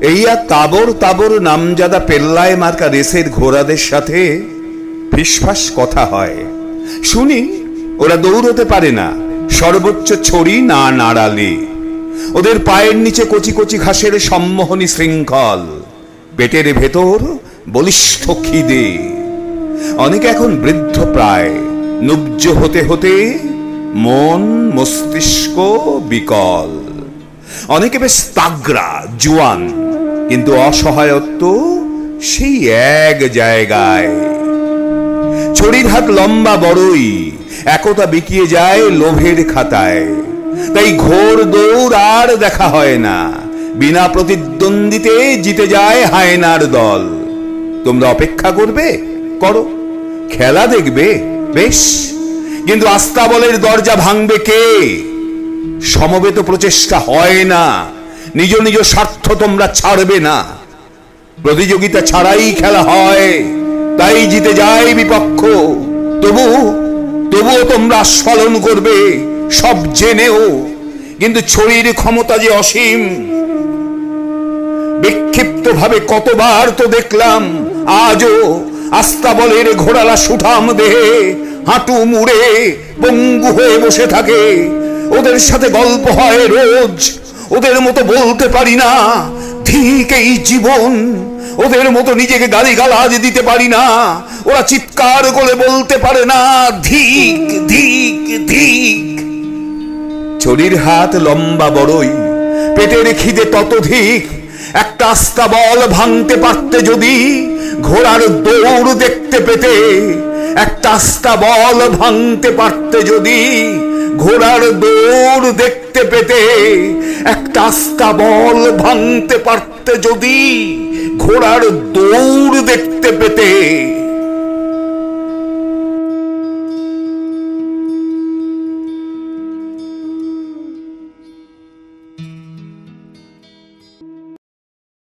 এই আর তাবর তাবর নামজাদা পেল্লায় মার্কা রেসের ঘোড়াদের সাথে ফিসফাস কথা হয়। শুনি, ওরা দৌড়তে পারে না। সর্বোচ্চ ছড়ি না নাড়ালে। ওদের পায়ের নিচে কচি কচি ঘাসের সম্মোহনী শৃঙ্খল। পেটের ভেতর বলিষ্ঠ খিদে। অনেকে এখন বৃদ্ধ প্রায়। নুব্জ হতে হতে মন মস্তিষ্ক বিকল। অনেকে বেশ তাগরা জুয়ান। কিন্তু অসহায়ত্ব সেই এক জায়গায়। ছড়ির হাত লম্বা বড়ই, একতা বিকিয়ে যায় লোভের খাতায়। তাই ঘোর দৌড় আর দেখা হয় না, বিনা প্রতিদ্বন্দ্বিতে জিতে যায় হায়নার দল। তোমরা অপেক্ষা করবে, করো, খেলা দেখবে, বেশ, কিন্তু আস্তাবলের দরজা ভাঙবে কে? সমবেত প্রচেষ্টা হয় না। নিজ নিজ স্বার্থ তোমরা ছাড়বে না। প্রতিযোগিতা ছাড়াই খেলা হয়, তাই জিতে যায় বিপক্ষ। তবু, তবুও তোমরা আস্ফালন করবে, সব জেনেও। কিন্তু ছড়ির ক্ষমতা যে অসীম বিক্ষিপ্ত ভাবে কতবার তো দেখলাম, আজও আস্তাবলের ঘোড়ালা সুঠাম দেহে হাঁটু মুড়ে পঙ্গু হয়ে বসে থাকে। ওদের সাথে গল্প হয় রোজ ওদের মতো বলতে পারি না। ঠিক এই জীবন ওদের মতো নিজেকে গালি গালাজ দিতে পারি না। ওরা চিৎকার করে বলতে পারে না ধিক ধিক ধিক ছড়ির হাত লম্বা বড়ই, পেটের খিদে ততোধিক। একটা আস্তা বল ভাঙতে পারতে যদি ঘোড়ার দৌড় দেখতে পেতে, একটা আস্তা বল ভাঙতে পারতে যদি ঘোড়ার দৌড় দেখতে পেতে একটা আস্তা বল ভাঙতে পারতে যদি ঘোড়ার দৌড় দেখতে পেতে